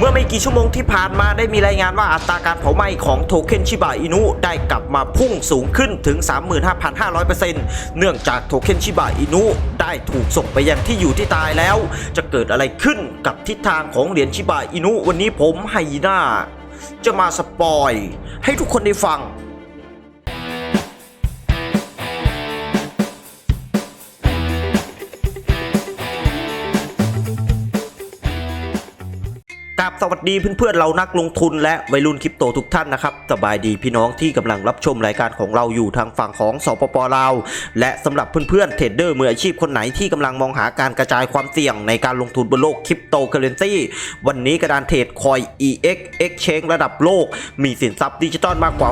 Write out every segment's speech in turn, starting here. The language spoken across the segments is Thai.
เมื่อไม่กี่ชั่วโมงที่ผ่านมาได้มีรายงานว่าอัตราการเผาไหม้ของโทเค็นชิบะอินุได้กลับมาพุ่งสูงขึ้นถึง 35,500%เนื่องจากโทเค็นชิบะอินุได้ถูกส่งไปยังที่อยู่ที่ตายแล้ว จะเกิดอะไรขึ้นกับทิศทางของเหรียญชิบะอินุวันนี้ผมไฮยีน่าจะมาสปอย ให้ทุกคนได้ฟัง กับสวัสดีเพื่อนๆเรานักลงทุนและวัยรุ่นคริปโตทุกท่านนะครับสบายดีพี่น้องที่กำลังรับชมรายการของเราอยู่ทางฝั่งของสปปลาวและสำหรับเพื่อนๆเทรดเดอร์มืออาชีพคนไหนที่กำลังมองหาการกระจายความเสี่ยงในการลงทุนบนโลกคริปโตเคอเรนซีวันนี้กระดานเทรดคอย EX Exchange ระดับโลก มีสินทรัพย์ดิจิตอลมากกว่า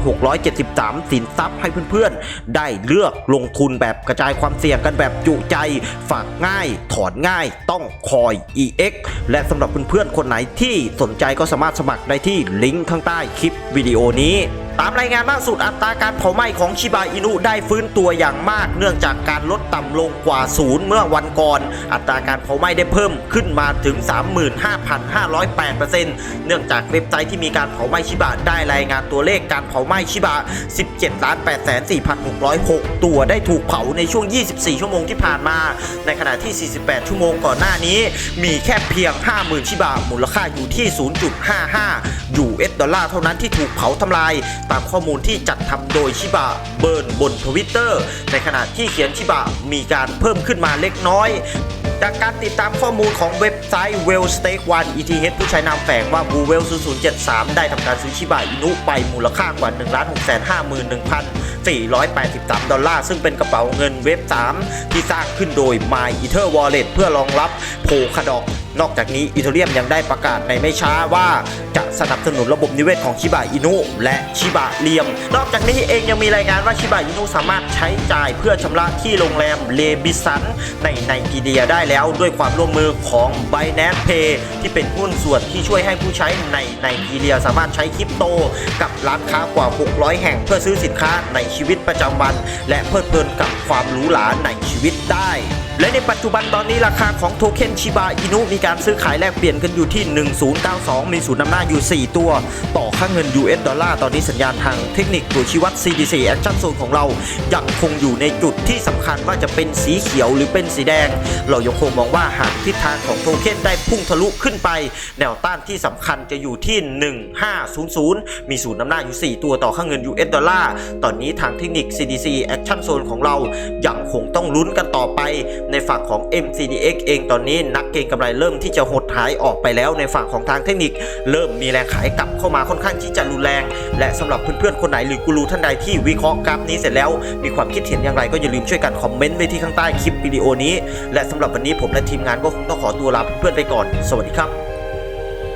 673 สินทรัพย์ให้เพื่อนๆ ได้เลือกลงทุนแบบกระจายความเสี่ยงกันแบบจุใจฝากง่าย ถอนง่ายต้องคอย EX และสำหรับเพื่อนๆคนไหนที่สนใจก็สามารถสมัครได้ที่ลิงก์ข้างใต้คลิปวิดีโอนี้ ตามรายงานล่าสุดอัตราการเผาไหม้ของชิบาอินุได้ฟื้นตัวอย่างมาก เนื่องจากการลดต่ำลงกว่าศูนย์เมื่อวันก่อน อัตราการเผาไหม้ได้เพิ่มขึ้นมาถึง 35,508%เนื่องจากเว็บไซต์ที่มีการเผาไหม้ชิบะได้รายงานตัวเลขการเผาไหม้ชิบะ 17 ล้าน8 4 6 0 6 ตัวได้ถูกเผาในช่วง 24 ชั่วโมงที่ผ่านมา ในขณะที่ 48 ชั่วโมงก่อนหน้านี้ มีแค่เพียง 50,000 ชิบะมูลค่าอยู่ที่ 0.55 US ดอลลาร์เท่านั้นที่ถูกเผาทำลายตามข้อมูลที่จัดทำโดยชิบะเบิร์นบนทวิตเตอร์ในขณะที่เขียนชิบะมีการเพิ่มขึ้นมาเล็กน้อยจากการติดตามข้อมูลของเว็บไซต์ Well Stake One ETH ผู้ใช้นามแฝงว่า b u w e l 0073 ได้ทำการซื้อชิบะอินุไปมูลค่ากว่า 1 6 5 1 483 ดอลลาร์ ซึ่งเป็นกระเป๋าเงินเว็บ 3 ที่สร้างขึ้นโดย My Ether Wallet เพื่อรองรับโพคดอก นอกจากนี้อีเทเรียมยังได้ประกาศในไม่ช้าว่าจะสนับสนุนระบบนิเวศของชิบะอินุ และชิบะเลียม นอกจากนี้เองยังมีรายงานว่าชิบะอินุสามารถใช้จ่ายเพื่อชำระที่โรงแรมเลบิสันในไนจีเรียได้แล้วด้วยความร่วมมือของ Binance Pay ที่เป็นหุ้นส่วนที่ช่วยให้ผู้ใช้ในไนจีเรียสามารถใช้คริปโต กับร้านค้ากว่า 600 แห่งเพื่อซื้อสินค้าในชีวิตประจำวัน และเพลิดเพลินกับความหรูหราในชีวิตได้ และในปัจจุบันตอนนี้ราคาของโทเค็นชิบะอินุมีการซื้อขายแลกเปลี่ยนกันอยู่ที่ 1092 มีศูนย์นำหน้าอยู่ 4 ตัว ต่อค่าเงิน US ดอลลาร์ตอนนี้สัญญาณทางเทคนิคตัวชี้วัด CDC Action Zone ของเรายังคงอยู่ในจุดที่สำคัญว่าจะเป็นสีเขียวหรือเป็นสีแดง เรายังคงมองว่าหากทิศทางของโทเค็นได้พุ่งทะลุขึ้นไป แนวต้านที่สำคัญจะอยู่ที่ 1500 มีศูนย์นำหน้าอยู่ 4 ตัวต่อค่าเงิน US ดอลลาร์ตอนนี้ทางเทคนิค CDC Action Zone ของเรายังคงต้องลุ้นกันต่อไปในฝั่งของ MCDX เองตอนนี้นักเก็งกำไรเริ่มที่จะหดหายออกไปแล้วในฝั่งของทางเทคนิค เริ่มมีแรงขายกลับเข้ามาค่อนข้างที่จะรุนแรง และสำหรับเพื่อนๆคนไหนหรือกูรูท่านใดที่วิเคราะห์กราฟนี้เสร็จแล้ว มีความคิดเห็นอย่างไรก็อย่าลืมช่วยกันคอมเมนต์ไว้ที่ข้างใต้คลิปวิดีโอนี้ และสำหรับวันนี้ผมและทีมงานก็คงต้องขอตัวลาเพื่อนๆไปก่อน สวัสดีครับ